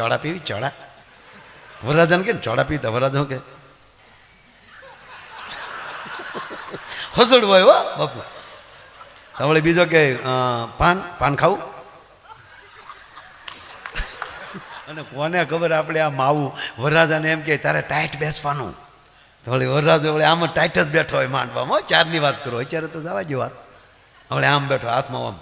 ચોળા PV? ચોડા વરરાજન કે ચોડા પીતા વરરાજા કે. હસડવું હો, બાપુ. તમારે બીજો કે પાન? પાન ખાવું? અને કોને ખબર આપણે આ માવું? વરરાજાને એમ કે, તારે ટાઈટ બેસવાનું. વળી વરરાજો વળી આમ ટાઈટ જ બેઠો હોય માંડવામાં ચારની વાત કરો. અત્યારે તો જવા જેવા વળી આમ બેઠો, હાથમાં આમ.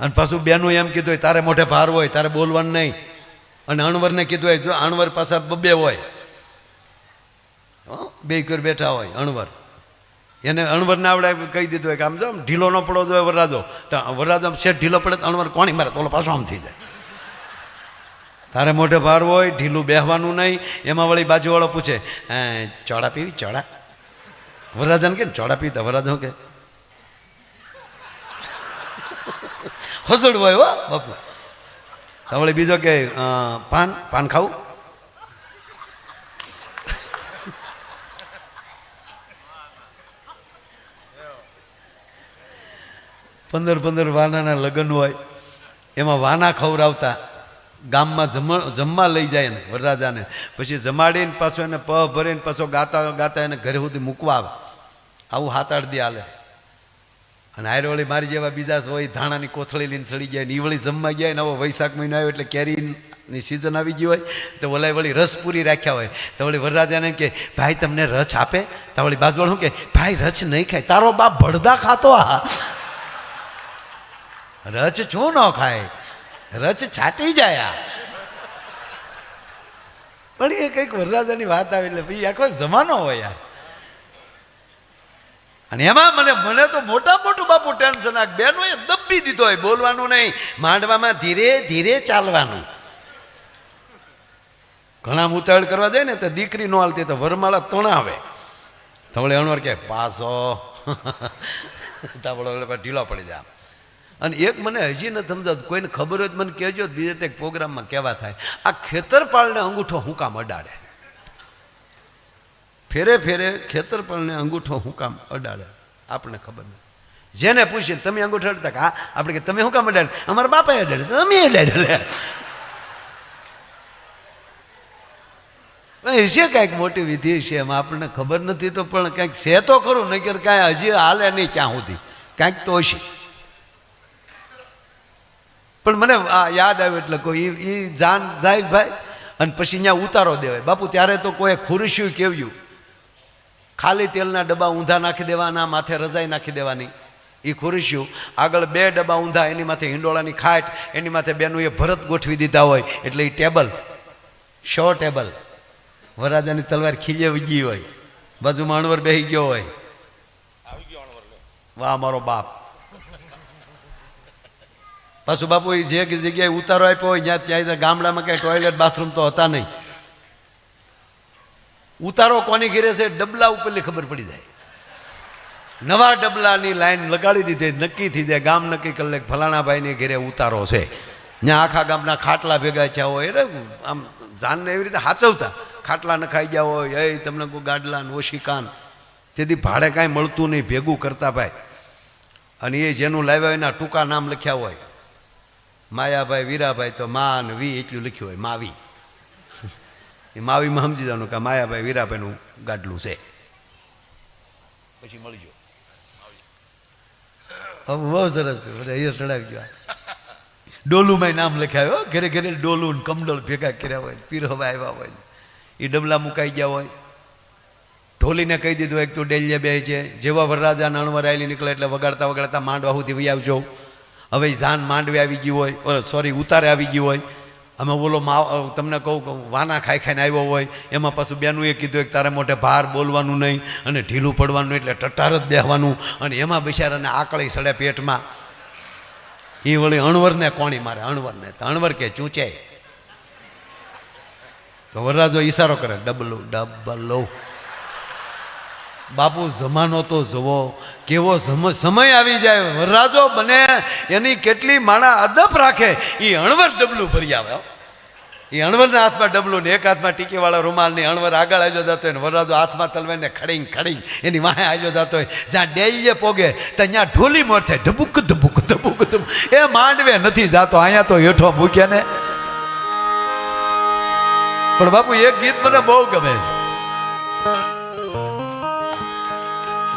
અને પાછું બેનું એમ કીધું હોય તારે મોઢે ભાર હોય તારે બોલવાનું નહીં. અને અણવરને કીધું હોય જો અણવર પાછા બબ્બે હોય? બે કર બેઠા હોય અણવર. એને અણવરને આવડે કહી દીધું હોય કે આમ જો આમ ઢીલો ન પડો જોઈએ વરરાજો. તો વરરાજો આમ શેઠ ઢીલો પડે તો અણવર કોણી મારે તો પાછો આમ થઈ જાય. તારે મોઢે ભાર હોય ઢીલું બેહવાનું નહીં. એમાં વળી બાજુવાળો પૂછે "અ, ચોળા પીવી? ચોળા? વરરાજાને કે ચોળા પીતા વરરાજો કે હસડવું હો, બાપુ. તમારે બીજો કે પાન? પાન ખાવું? પંદર પંદર વાનાના લગ્ન હોય, એમાં વાના ખવડાવતા ગામમાં જમવા જમવા લઈ જાય ને વરરાજાને. પછી જમાડીને પાછો એને પ ભરીને પાછો ગાતા ગાતા એને ઘરે સુધી મૂકવા આવે. આવું હાથ આડદી હાલે. અને હારવળી મારી જેવા બીજા હોય, ધાણાની કોથળી લઈને સડી જાય નીવળી વળી જમવા ગયા ને હવે વૈશાખ મહિનો આવ્યો એટલે કેરીની સિઝન આવી ગઈ હોય, તો ઓલા વળી રસ પૂરી રાખ્યા હોય. તો વળી વરરાજાને કે, ભાઈ, તમને રચ આપે? તો વળી બાજુવાળ શું કે, ભાઈ રચ નહીં ખાય. તારો બાપ ભડદા ખાતો આ. રચ શું ન ખાય? રચ છાટી જાય આ. પણ એ કંઈક વરરાજાની વાત આવે એટલે ભાઈ આખો જમાનો હોય યાર અને એમાં મને મને તો મોટા મોટું બાપુ ટેન્શન આ બેનો એ દબી દીધો હોય, બોલવાનું નહીં. માંડવામાં ધીરે ધીરે ચાલવાનું. ઘણા ઉતાવળ કરવા જાય ને તો દીકરી નો હાલતી તો વરમાળા તણાવે. થવળે અણવર કે પાસો તાવળો ઢીલો પડી જાય. અને એક મને હજી નથી સમજાતું, કોઈને ખબર હોય મને કહેજો, બીજે તે પ્રોગ્રામમાં કેવા થાય. આ ખેતરપાળને અંગૂઠો હું કામ અડાડે? ફેરે ફેરે ખેતરપાળને અંગૂઠો હું કામ અડાડે. આપણને ખબર નથી જેને પૂછીએ તમે અંગૂઠો અડતા કે, હા. આપણે કે, તમે શું કામ અડાડે? અમારા બાપાએ અડાડે. તો અમે અડાડે. છે કાંઈક મોટી વિધિ છે એમાં, આપણને ખબર નથી તો પણ કાંઈક છે તો ખરું નહીં કાંઈ હજી હાલે નહીં ક્યાં સુધી. કાંઈક તો હશે. પણ મને આ યાદ આવ્યું એટલે કોઈ એ જાન જાય ભાઈ અને પછી અહીંયા ઉતારો દેવાય. બાપુ, ત્યારે તો કોઈ ખુરશ્યું કેવ્યું. ખાલી તેલના ડબ્બા ઊંધા નાખી દેવાના, માથે રજાઈ નાખી દેવાની. એ ખુરશીયું આગળ બે ડબ્બા ઊંધા, એની માથે હિંડોળાની ખાટ, એની માથે બેનું એ ભરત ગોઠવી દીધા હોય, એટલે એ ટેબલ, શો ટેબલ? વરાજાની તલવાર ખીજે વીજી હોય બાજુ માણવર બેહી ગયો હોય. વાહ, મારો બાપ. પાછું બાપુ એ જે જગ્યાએ ઉતારો આપ્યો હોય, જ્યાં ત્યાં ગામડામાં કાંઈ ટોયલેટ બાથરૂમ તો હતા નહીં. ઉતારો કોની ઘેરે છે? ડબલા ઉપરલી ખબર પડી જાય. નવા ડબલાની લાઈન લગાડી દીધી, નક્કી થઈ જાય, ગામ નક્કી કરી લે કે ફલાણા ભાઈની ઘેરે ઉતારો છે. ત્યાં આખા ગામના ખાટલા ભેગા થયા હોય એટલે આમ જાનને એવી રીતે હાચવતા. ખાટલા નખાઈ ગયા હોય, એ, તમને કોઈ ગાડલા ઓછી કાન. તેથી ભાડે કાંઈ મળતું નહીં, ભેગું કરતા ભાઈ. અને એ જેનું લાવ્યા હોય, એના ટૂંકા નામ લખ્યા હોય. માયાભાઈ, વીરાભાઈ તો મા અને વી એટલું લખ્યું હોય માવી એ માવીમાં સમજી જવાનું કે માયાભાઈ વીરાભાઈનું ગાડલું છે. પછી મળજો હવે બહુ સરસ છે. ચડાવી અહીંયા ચડાવજો ડોલુમાં નામ લખ્યા. ઘરે ઘરે ડોલું ને કમડોલ ભેગા કર્યા હોય પીરવા આવ્યા હોય એ ડબલા મુકાઈ ગયા હોય. ઢોલીને કહી દીધું એક તો ડેલીએ બે છે. જેવા વરરાજા નણવર આવેલી નીકળે એટલે વગાડતા વગાડતા માંડવા સુધી વહી આવજો. હવે જાન માંડવે આવી ગયું હોય. સોરી ઉતારે આવી ગયું હોય. અમે બોલો મા તમને કહું કે વાના ખાઈ ખાઈને આવ્યો હોય, એમાં પાછું બેનું એ કીધું કે તારે મોઢે ભાર બોલવાનું નહીં અને ઢીલું પડવાનું એટલે ટટાર જ બેહવાનું. અને એમાં બિચારાને આકળી સડે પેટમાં. એ વળી અણવરને કોણી મારે, અણવરને. તો અણવર કે ચૂંચે તો વરરાજો ઈશારો કરે, ડબલો ડબલો. બાપુ, જમાનો તો જુઓ, કેવો સમય આવી જાય. વરરાજો બને, એની કેટલી માણા અદબ રાખે. એ અણવર ડબલું ભરી આવે એ અણવરના હાથમાં ડબલું ને એક હાથમાં ટીકીવાળા રૂમાલની અણવર આગળ આવ્યો જતો હોય ને વરરાજો હાથમાં તલવાઈને ખડીંગ ખડીંગ એની વાહે આવ્યો જતો હોય. જ્યાં ડેલીએ પોગે, ત્યાં ઢોલી મોર થાય. ધબુક ધબુક ધબુક ધબુક. એ માંડવે નથી જાતો, અહીંયા તો હેઠો મૂકે ને. પણ બાપુ, એક ગીત મને બહુ ગમે. છે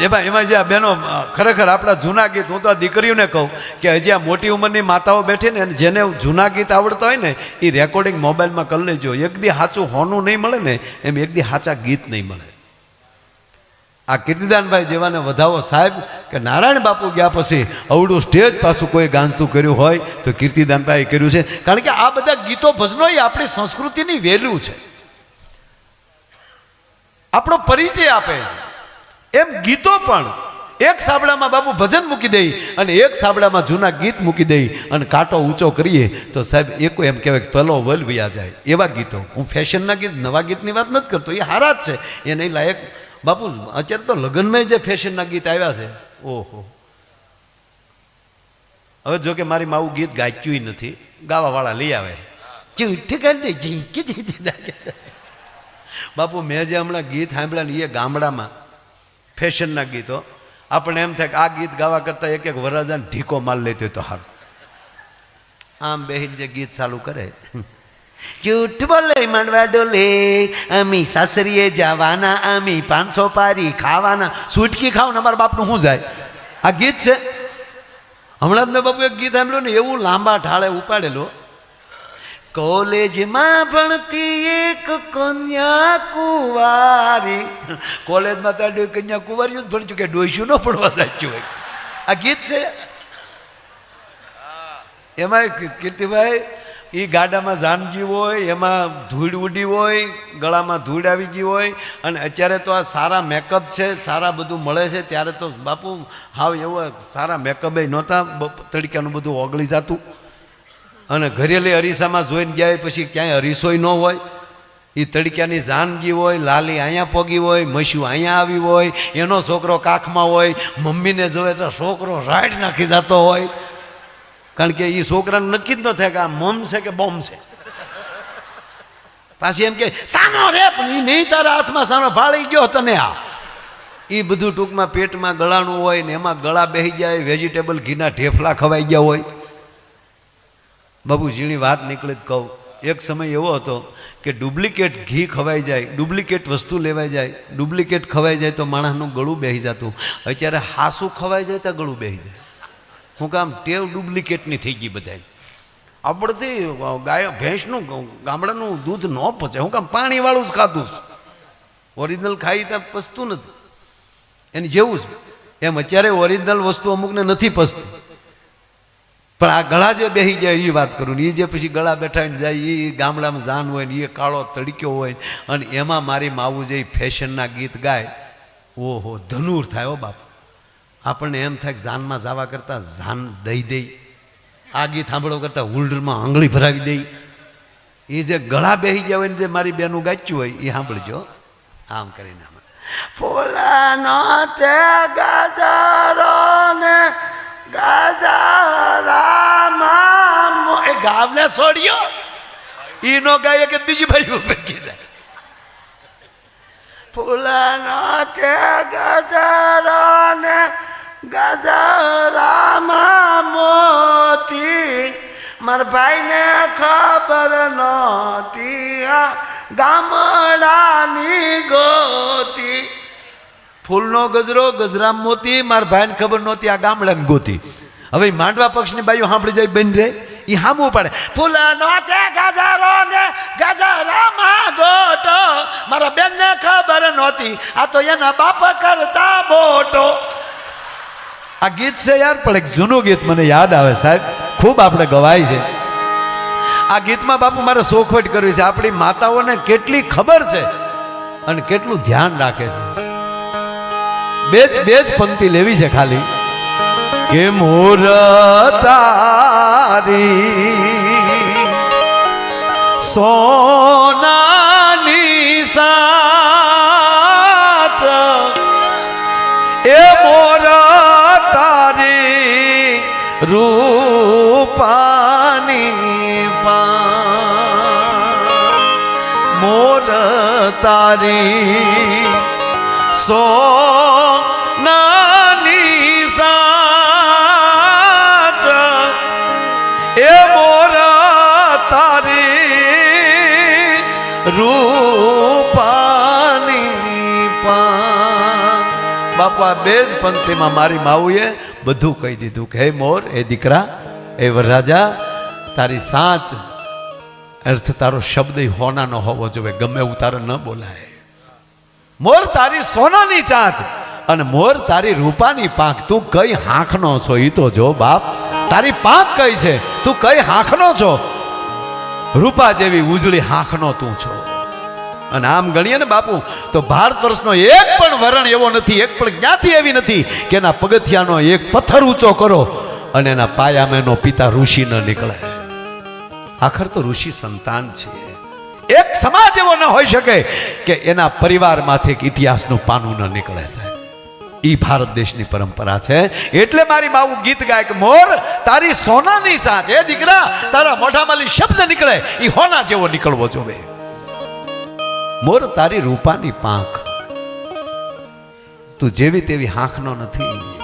જેમાં એમાં જે આ બહેનો ખરેખર આપણા જૂના ગીત, હું તો આ દીકરીઓને કહું કે હજી આ મોટી ઉંમરની માતાઓ બેઠી ને જેને જૂના ગીત આવડતા હોય ને એ રેકોર્ડિંગ મોબાઈલમાં કરી લેજો. એક દી સાચું હોનું નહીં મળે ને, એમ એક દી સાચા ગીત નહીં મળે. આ કીર્તિદાનભાઈ જેવાને વધાવો સાહેબ કે નારાયણ બાપુ ગયા પછી અવડું સ્ટેજ પાછું કોઈ ગાંજતું કર્યું હોય તો કીર્તિદાનભાઈ કર્યું છે. કારણ કે આ બધા ગીતો ભજનો એ આપણી સંસ્કૃતિની વેલ્યુ છે. આપણો પરિચય આપે છે. એમ ગીતો પણ. એક સાબડામાં બાપુ ભજન મૂકી દઈ અને એક સાબડામાં જૂના ગીત મૂકી દઈ અને કાંટો ઊંચો કરીએ તો સાહેબ એક એમ કહેવાય કે તલો વલ વયા જાય. એવા ગીતો. હું ફેશનના ગીત, નવા ગીતની વાત નથી કરતો. એ હારા જ છે. એ નહીં લાયક. બાપુ, અત્યારે તો લગ્નમાં જે ફેશનના ગીત આવ્યા છે. ઓહો. હવે જો કે મારી માવું ગીત ગાચ્યું નથી. ગાવાવાળા લઈ આવે. બાપુ, મેં જે હમણાં ગીત સાંભળ્યા ને એ ગામડામાં ફેશનના ગીતો. આપણે એમ થાય કે આ ગીત ગાવા કરતાં એક એક વરરાજાને ઢીકો માલ લેતો તો હાર આમ બેહીન જે ગીત ચાલુ કરે. જૂઠ બોલે માંડવા ડોલે, અમી સાસરીએ જવાના, અમી પાંચસો પારી ખાવાના. સુટકી ખાવ ને અમારા બાપનું શું જાય? આ ગીત છે? હમણાં જ મેં બાપુ એક ગીત સાંભળ્યું ને, એવું લાંબા ઢાળે ઉપાડેલું. કોલેજમાં ભણતી એક કન્યા કુંવારી. કોલેજમાં ત્યાં કન્યા કુવારી જ ભણશું કે ડોઈશું ન પડવા જાચ્યું હોય. આ ગીત છે? એમાં કીર્તિભાઈ એ ગાડામાં જાનજી હોય, એમાં ધૂળ ઉડી હોય, ગળામાં ધૂળ આવી ગઈ હોય, અને અત્યારે તો આ સારા મેકઅપ છે, સારા બધું મળે છે, ત્યારે તો બાપુ હાવ એવો સારા મેકઅપે નહોતા તરીકેનું બધું ઓગળી જતું. અને ઘરેલી અરીસામાં જોઈને ગયા પછી ક્યાંય અરીસોય ન હોય. એ તડક્યાની જાનગી હોય, લાલી અહીંયા પોગી હોય મસ્યું અહીંયા આવી હોય, એનો છોકરો કાખમાં હોય, મમ્મીને જોવે તો છોકરો રાઈડ નાખી જતો હોય. કારણ કે એ છોકરાને નક્કી જ ન થાય કે આ મમ છે કે બોમ્બ છે. પાછી એમ કે, સાનો રે એ નહીં તારા હાથમાં, સાનો ફાળી ગયો તને આ. એ બધું ટૂંકમાં પેટમાં ગળાનું હોય ને એમાં ગળા બેસી જાય, વેજીટેબલ ઘીના ઢેફલા ખવાઈ ગયા હોય. બાબુ ઝીણી વાત નીકળી કહું. એક સમય એવો હતો કે ડુપ્લિકેટ ઘી ખવાઈ જાય, ડુપ્લિકેટ વસ્તુ લેવાઈ જાય, ડુપ્લિકેટ ખવાઈ જાય તો માણસનું ગળું બેસી જતું. અત્યારે હાસું ખવાઈ જાય તો ગળું બેસી જાય. હું કામ ટેવ ડુપ્લિકેટની થઈ ગઈ બધાય. આપણથી ગાય, ભેંસનું ગામડાનું દૂધ ન પચે હું કામ પાણીવાળું જ ખાધું છું. ઓરિજિનલ ખાઈ ત્યાં પચતું નથી. એની જેવું છે એમ અત્યારે ઓરિજિનલ વસ્તુ અમુકને નથી પચતી પણ આ ગળા જે બેસી જાય એ વાત કરું ને એ જે પછી ગળા બેઠા ને, જાય એ ગામડામાં જાન હોય ને એ કાળો તડક્યો હોય અને એમાં મારી માવું જે ફેશનના ગીત ગાય, ઓહો, ધનુર થાય હો બાપ. આપણને એમ થાય કે જાનમાં જવા કરતાં જાન દઈ દઈ આ ગીત સાંભળવા કરતાં હુલ્ડરમાં આંગળી ભરાવી દઈ એ જે ગળા બેસી ગયા હોય ને, જે મારી બેનું ગાચ્યું હોય એ સાંભળજો. આમ કરીને આમ. ફૂલાનો તે ગજરો ને ગજરામાં એ ગાવને છોડ્યો ઈ નો ગાય કે બીજી બાજુ પૈકી જાય. ફૂલાનો તે ગજરો ને ગજરામાં મોતી. મારા ભાઈને ખબર નહોતી ગામડાની ગોતી. ફૂલનો ગજરો ગજરામ મોતી, મારા ભાઈને ખબર નહોતી આ ગામડાની ગોતી. હવે માંડવા પક્ષની બાઈઓ સાંભળી જાય બેન રે એ હામું પડે. ફૂલનો તે ગજરો ને ગજરામાં ગોટો. મારા બેનને ખબર નહોતી. આ તો એના બાપ કરતા મોટો. આ ગીત છે યાર, પણ એક જૂનું ગીત મને યાદ આવે સાહેબ. ખૂબ આપણે ગવાય છે. આ ગીતમાં બાપુ મારે સોખવટ કરવી છે. આપણી માતાઓને કેટલી ખબર છે અને કેટલું ધ્યાન રાખે છે. બે જ બે જ પંક્તિ લેવી છે ખાલી. કે મોર તારી સોનાની સાચ એ મોર તારી રૂપાની મોર તારી સો બાપા બે જ પંક્તિમાં મારી માવુએ બધું કહી દીધું કે, હે મોર હે દીકરા હે વરરાજા, તારી સાચ, અર્થ તારો શબ્દ ય હોનાનો હોવો જોઈએ ગમે એવું તારે ન બોલાય. મોર તારી સોનાની ચાંચ અને મોર તારી રૂપાની પાંખ, તું કઈ હાંખનો છો? એ તો જો બાપ, તારી પાંખ કઈ છે? તું કઈ હાંખનો છો? રૂપા જેવી ઉજળી હાંખનો તું છો. અને આમ ગણીએ ને બાપુ, તો ભારત વર્ષનો એક પણ વરણ એવો નથી, એક પણ ક્યાંથી એવી નથી કે એના પગથિયાનો એક પથ્થર ઊંચો કરો અને એના પાયામાં એનો પિતા ઋષિ ન નીકળે. આખર તો ઋષિ સંતાન છે. એક સમાજ એવો ન હોઈ શકે કે એના પરિવારમાંથી એક ઇતિહાસનું પાનું ન નીકળે સાહેબ. ઈ ભારત દેશની પરંપરા છે. એટલે મારી બાવું ગીત ગાય કે મોર, તારી સોનાની સાચ હે દીકરા, તારા મોઢામાંથી શબ્દ નીકળે એ હોના જેવો નીકળવો જોવે. મોર તારી રૂપાની પાંખ. તું જેવી તેવી હાંખનો નથી.